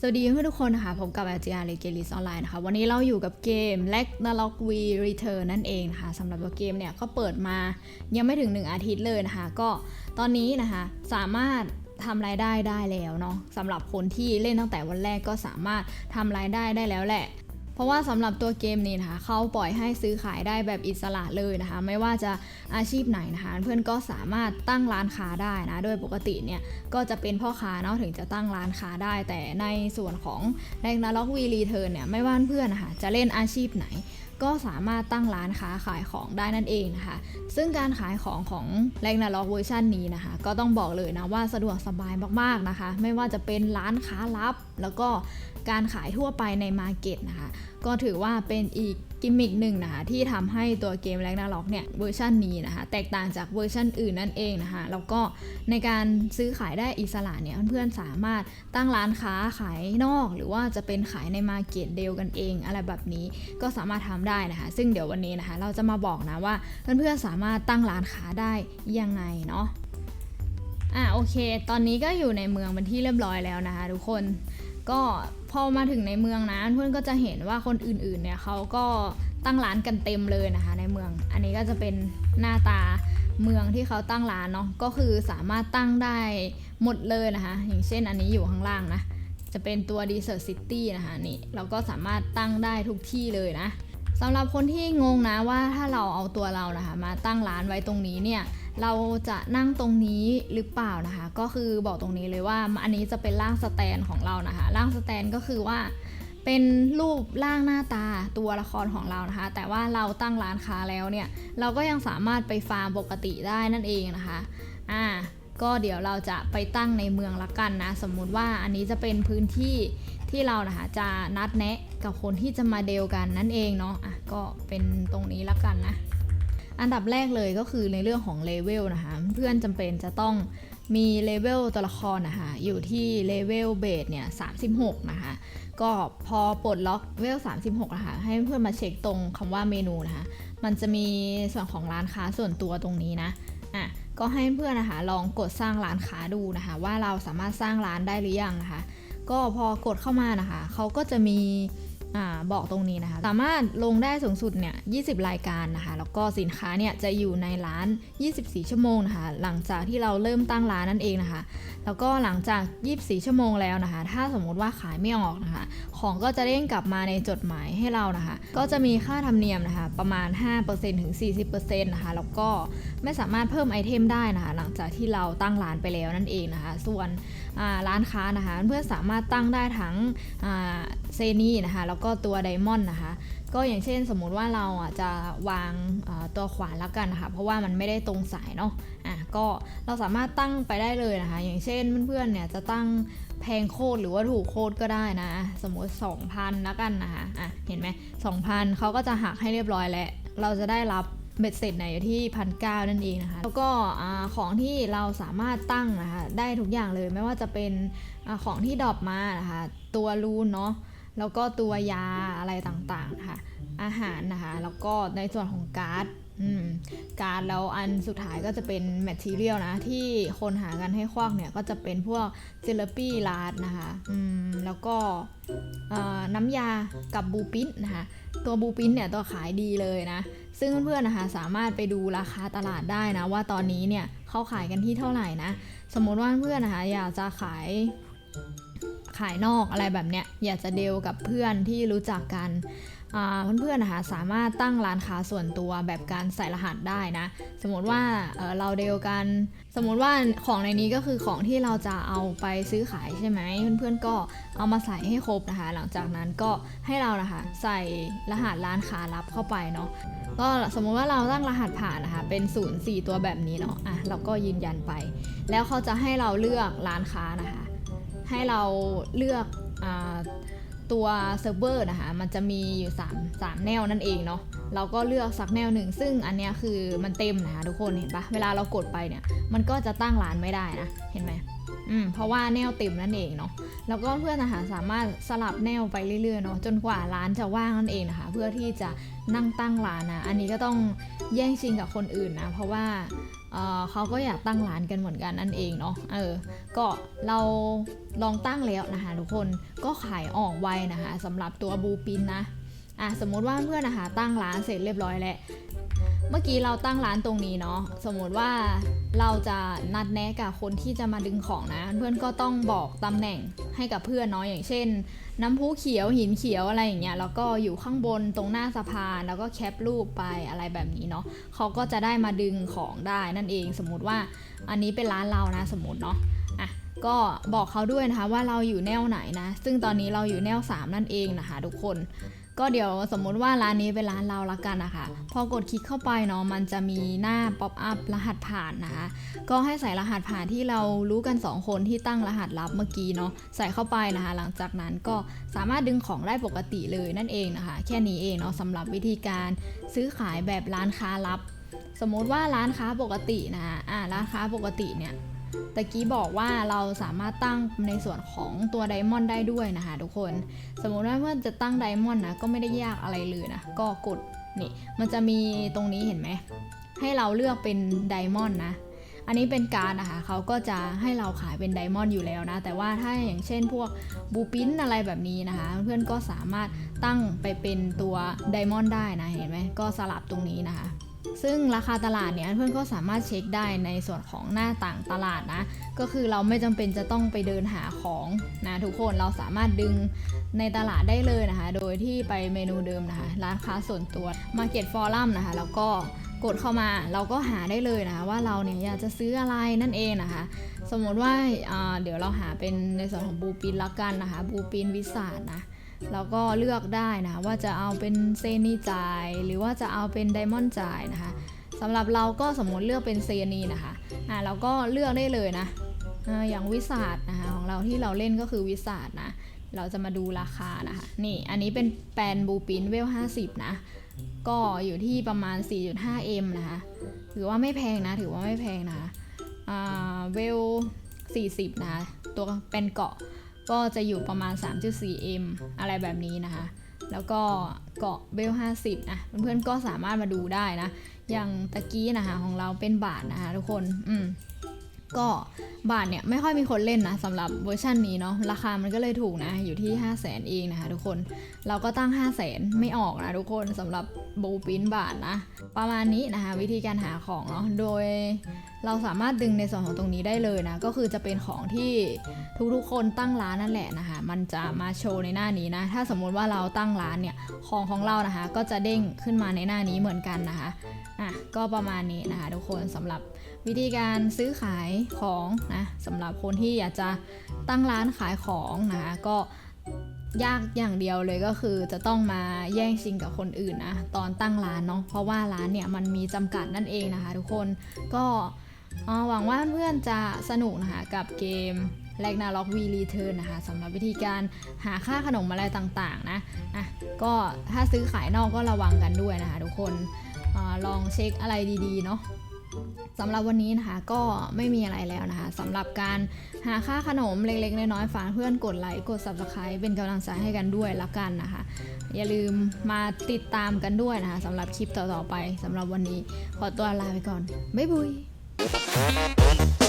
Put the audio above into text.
สวัสดีเพื่อนทุกคนนะคะผมกับอาจารย์เลเกลิสออนไลน์นะคะ วันนี้เราอยู่กับเกม l e g n a l o g V Return นั่นเองนะคะสำหรับตัวเกมเนี่ยก็เปิดมายังไม่ถึง 1 อาทิตย์เลยนะคะ ก็ตอนนี้นะคะสามารถทำรายได้ได้แล้วเนาะสำหรับคนที่เล่นตั้งแต่วันแรกก็สามารถทำรายได้ได้แล้วแหละ เพราะว่าสำหรับตัวเกมนี้นะคะเขาปล่อยให้ซื้อขายได้แบบอิสระเลยนะคะ ไม่ว่าจะอาชีพไหนนะคะเพื่อนก็สามารถตั้งร้านค้าได้นะ โดยปกติเนี่ยก็จะเป็นพ่อค้าเนาะถึงจะตั้งร้านค้าได้ แต่ในส่วนของแรงนาล็อกวีรีเทิร์นเนี่ยไม่ว่าเพื่อนนะคะจะเล่นอาชีพไหนก็สามารถตั้งร้านค้าขายของได้นั่นเองนะคะ ซึ่งการขายของของแรงนาล็อกเวอร์ชันนี้นะคะ ก็ต้องบอกเลยนะว่าสะดวกสบายมากๆนะคะ ไม่ว่าจะเป็นร้านค้าลับ แล้วก็ การขายทั่วไปในมาร์เก็ตนะคะ ก็ถือว่าเป็นอีกกิมมิกหนึ่งนะคะที่ทำให้ตัวเกมแรงนาล็อกเนี่ยเวอร์ชันนี้นะคะแตกต่างจากเวอร์ชันอื่นนั่นเองนะคะแล้วก็ในการซื้อขายได้อิสระเนี่ยเพื่อนๆสามารถตั้งร้านค้าขายนอก หรือว่าจะเป็นขายในมาเก็ตเดียวกันเอง อะไรแบบนี้ก็สามารถทำได้นะคะ ซึ่งเดี๋ยววันนี้นะคะเราจะมาบอกนะว่าเพื่อนๆสามารถตั้งร้านค้าได้ยังไงเนาะอะโอเค ตอนนี้ก็อยู่ในเมืองเป็นที่เรียบร้อยแล้วนะคะทุกคนก็ พอมาถึงในเมืองนะเพื่อนก็จะเห็นว่าคนอื่นๆเนี่ยเขาก็ตั้งร้านกันเต็มเลยนะคะ ในเมือง อันนี้ก็จะเป็นหน้าตาเมืองที่เขาตั้งร้านเนาะก็คือสามารถตั้งได้หมดเลยนะคะ อย่างเช่นอันนี้อยู่ข้างล่างนะ จะเป็นตัว Desert City นะคะนี่เราก็สามารถตั้งได้ทุกที่เลยนะสำหรับคนที่งงนะว่าถ้าเราเอาตัวเรานะคะมาตั้งร้านไว้ตรงนี้เนี่ย เราจะนั่งตรงนี้หรือเปล่านะคะ ก็คือบอกตรงนี้เลยว่าอันนี้จะเป็นร่างสแตนของเรานะคะ ร่างสแตนก็คือว่าเป็นรูปร่างหน้าตาตัวละครของเรานะคะ แต่ว่าเราตั้งร้านค้าแล้วเนี่ย เราก็ยังสามารถไปฟาร์มปกติได้นั่นเองนะคะอ่าก็เดี๋ยวเราจะไปตั้งในเมืองละกันนะ สมมุติว่าอันนี้จะเป็นพื้นที่ที่เรานะคะจะนัดแนะกับคนที่จะมาเดลกันนั่นเองเนาะอะก็เป็นตรงนี้ละกันนะ อันดับแรกเลยก็คือในเรื่องของเลเวลนะคะเพื่อนจำเป็นจะต้องมีเลเวลตัวละครนะคะอยู่ที่เลเวลเบสเนี่ย 36 นะคะ ก็พอปลดล็อกเลเวล 36 นะคะ ให้เพื่อนมาเช็คตรงคำว่าเมนูนะคะ มันจะมีส่วนของร้านค้าส่วนตัวตรงนี้นะอะก็ให้เพื่อนนะคะลองกดสร้างร้านค้าดูนะคะ ว่าเราสามารถสร้างร้านได้หรือยังนะคะ ก็พอกดเข้ามานะคะเขาก็จะมี อบอกตรงนี้นะคะ สามารถลงได้สูงสุดเนี่ย 20 รายการนะคะ แล้วก็สินค้าเนี่ยจะอยู่ในร้าน 24 ชั่วโมงนะคะ หลังจากที่เราเริ่มตั้งร้านนั่นเองนะคะ แล้วก็หลังจาก 24 ชั่วโมงแล้วนะคะ ถ้าสมมุติว่าขายไม่ออกนะคะ ของก็จะเด้งกลับมาในจดหมายให้เรานะคะ ก็จะมีค่าธรรมเนียมนะคะ ประมาณ 5%ถึง 40%นะคะ แล้วก็ไม่สามารถเพิ่มไอเทมได้นะคะ หลังจากที่เราตั้งร้านไปแล้วนั่นเองนะคะ ส่วน ร้านค้านะคะ เพื่อนสามารถตั้งได้ทั้งเซนีนะคะแล้วก็ตัวไดมอนด์นะคะก็อย่างเช่นสมมุติว่าเราอะจะวางตัวขวานแล้วกันนะคะเพราะว่ามันไม่ได้ตรงสายเนาะอะก็เราสามารถตั้งไปได้เลยนะคะ อย่างเช่นเพื่อนๆเนี่ยจะตั้งแพงโคตรหรือว่าถูกโคตรก็ได้นะ สมมติ 2,000แล้วกันนะคะอะเห็นไหม2,000เขาก็จะหักให้เรียบร้อยแล้ว เราจะได้รับ เบ็ดเสร็จเนี่ยอยู่ที่พันเนั่นเองนะคะ แล้วก็ของที่เราสามารถตั้งนะคะได้ทุกอย่างเลยไม่ว่าจะเป็นอของที่ดรอปมานะคะตัวรูนเนาะแล้วก็ตัวยาอะไรต่างๆนะคะอาหารนะคะ แล้วก็ในส่วนของการ์ดการ์ดแล้วอันสุดท้ายก็จะเป็นแมทเรียลนะ ที่คนหากันให้ควักเนี่ย ก็จะเป็นพวกเจลปี้ลาดนะคะอืมแล้วก็น้ำยากับบูปินนะคะ ตัวบูปินเนี่ย ตัวขายดีเลยนะ ซึ่งเพื่อนๆนะคะสามารถไปดูราคาตลาดได้นะ ว่าตอนนี้เนี่ยเขาขายกันที่เท่าไหร่นะ สมมติว่าเพื่อนนะคะอยากจะขายขายนอกอะไรแบบเนี้ยอยากจะเดลกับเพื่อนที่รู้จักกัน เพื่อนๆนะคะสามารถตั้งร้านค้าส่วนตัวแบบการใส่รหัสได้นะ สมมติว่าเราเดลกัน สมมติว่าของในนี้ก็คือของที่เราจะเอาไปซื้อขายใช่ไหมเพื่อนๆก็เอามาใส่ให้ครบนะคะ หลังจากนั้นก็ให้เรานะคะใส่รหัสร้านค้ารับเข้าไปเนาะก็สมมุติว่าเราตั้งรหัสผ่านนะคะเป็น0ูนย์ตัวแบบนี้เนาะอะเราก็ยืนยันไป แล้วเขาจะให้เราเลือกร้านค้านะคะ ให้เราเลือกอา ตัวเซิร์ฟเวอร์นะคะมันจะมีอยู่ 3 3 แนวนั่นเองเนาะเราก็เลือกสักแนวหนึ่ง ซึ่งอันนี้คือมันเต็มนะคะทุกคนเห็นปะเวลาเรากดไปเนี่ย มันก็จะตั้งร้านไม่ได้นะ เห็นไหม อืมเพราะว่าแนวเต็มนั่นเองเนาะแล้วก็เพื่อนนะคะสามารถสลับแนวไปเรื่อยๆเนาะจนกว่าร้านจะว่างนั่นเองนะคะ เพื่อที่จะนั่งตั้งร้านนะอันนี้ก็ต้องแย่งชิงกับคนอื่นนะเพราะว่าเเขาก็อยากตั้งร้านกันเหมือนกันนั่นเองเนาะเออก็เราลองตั้งแล้วนะคะทุกคนก็ขายออกไวนะคะสำหรับตัวบูปินนะอะสมมติว่าเพื่อนนะคะตั้งร้านเสร็จเรียบร้อยแล้ว เมื่อกี้เราตั้งร้านตรงนี้เนาะสมมติว่าเราจะนัดแนะกับคนที่จะมาดึงของนะ เพื่อนก็ต้องบอกตำแหน่งให้กับเพื่อนเนาะอย่างเช่น น้ำพุเขียวหินเขียวอะไรอย่างเงี้ยแล้วก็อยู่ข้างบนตรงหน้าสะพานแล้วก็แคปรูปไปอะไรแบบนี้เนาะเขาก็จะได้มาดึงของได้นั่นเองสมมติว่าอันนี้เป็นร้านเรานะสมมติเนาะอะก็บอกเขาด้วยนะคะว่าเราอยู่แนวไหนนะ ซึ่งตอนนี้เราอยู่แนว 3 นั่นเองนะคะทุกคน ก็เดี๋ยวสมมุติว่าร้านนี้เป็นร้านเราละกันนะคะ พอกดคลิกเข้าไปเนาะมันจะมีหน้าป๊อปอัพรหัสผ่านนะคะ ก็ให้ใส่รหัสผ่านที่เรารู้กัน 2 คนที่ตั้งรหัสลับเมื่อกี้เนาะใส่เข้าไปนะคะ หลังจากนั้นก็สามารถดึงของได้ปกติเลยนั่นเองนะคะ แค่นี้เองเนาะสำหรับวิธีการซื้อขายแบบร้านค้าลับ สมมติว่าร้านค้าปกตินะะอ่าร้านค้าปกติเนี่ย ตะกี้บอกว่าเราสามารถตั้งในส่วนของตัวไดมอนด์ได้ด้วยนะคะทุกคน สมมุติว่าเพื่อนจะตั้งไดมอนด์นะก็ไม่ได้ยากอะไรเลยนะ ก็กดนี่มันจะมีตรงนี้เห็นไหม ให้เราเลือกเป็นไดมอนด์นะ อันนี้เป็นการนะคะเขาก็จะให้เราขายเป็นไดมอนด์อยู่แล้วนะ แต่ว่าถ้าอย่างเช่นพวกบูปินอะไรแบบนี้นะคะ เพื่อนก็สามารถตั้งไปเป็นตัวไดมอนด์ได้นะเห็นไหมก็สลับตรงนี้นะคะ ซึ่งราคาตลาดเนี่ยเพื่อนก็สามารถเช็คได้ในส่วนของหน้าต่างตลาดนะ ก็คือเราไม่จำเป็นจะต้องไปเดินหาของนะทุกคนเราสามารถดึงในตลาดได้เลยนะคะ โดยที่ไปเมนูเดิมนะคะ ร้านค้าส่วนตัว Market Forum นะคะ แล้วก็กดเข้ามาเราก็หาได้เลยนะคะ ว่าเราเนี่ยอยากจะซื้ออะไรนั่นเองนะคะ สมมติว่าอ่าเดี๋ยวเราหาเป็นในส่วนของบูปินละกันนะคะบูปินวิสาดนะ แล้วก็เลือกได้นะว่าจะเอาเป็นเซนีจ่าย หรือว่าจะเอาเป็นไดมอนด์จ่ายนะคะสำหรับเราก็สมมติเลือกเป็นเซนีนะคะอ่าเราก็เลือกได้เลยนะอย่างวิสาดนะคะของเราที่เราเล่นก็คือวิสาดนะเราจะมาดูราคานะคะนี่อันนี้เป็นแปนบูปินเวล 50 นะก็อยู่ที่ประมาณ 4.5M นะคะถือว่าไม่แพงนะถือว่าไม่แพงนะคะเวล 40 นะคะตัวเป็นเกาะ ก็จะอยู่ประมาณ 3.4M อะไรแบบนี้นะคะ แล้วก็เกาะเบล 50 นะเพื่อนๆก็สามารถมาดูได้นะ อย่างตะกี้นะคะของเราเป็นบาทนะคะทุกคน อืม ก็บาทเนี่ยไม่ค่อยมีคนเล่นนะสำหรับเวอร์ชันนี้เนาะราคามันก็เลยถูกนะ อยู่ที่ 5 0 0แสนเองนะคะทุกคนเราก็ตั้ง 5 0 0แสนไม่ออกนะทุกคนสำหรับบูปินบาทนะ ประมาณนี้นะคะวิธีการหาของเนาะโดยเราสามารถดึงในส่วนของตรงนี้ได้เลยนะ ก็คือจะเป็นของที่ทุกๆคนตั้งร้านนั่นแหละนะคะ มันจะมาโชว์ในหน้านี้นะ ถ้าสมมุติว่าเราตั้งร้านเนี่ยของของเรานะคะ ก็จะเด้งขึ้นมาในหน้านี้เหมือนกันนะคะอะก็ประมาณนี้นะคะ ทุกคนสำหรับ วิธีการซื้อขายของนะสำหรับคนที่อยากจะตั้งร้านขายของนะคะก็ยากอย่างเดียวเลยก็คือจะต้องมาแย่งชิงกับคนอื่นนะตอนตั้งร้านเนาะเพราะว่าร้านเนี่ยมันมีจำกัดนั่นเองนะคะทุกคนก็หวังว่าเพื่อนๆจะสนุกนะคะกับเกมแลกนาล็อกวีรีเทิร์นนะคะสำหรับวิธีการหาค่าขนมอะไรต่างๆนะอะก็ถ้าซื้อขายนอกก็ระวังกันด้วยนะคะทุกคนอลองเช็คอะไรดีๆเนาะ สำหรับวันนี้นะคะก็ไม่มีอะไรแล้วนะคะสำหรับการหาค่าขนมเล็กๆ น้อยๆฝากเพื่อนกดไลค์กด subscribe เป็นกำลังใจให้กันด้วยละกันนะคะ อย่าลืมมาติดตามกันด้วยนะคะสำหรับคลิปต่อๆไปสำหรับวันนี้ขอตัวลาไปก่อน บ๊ายบาย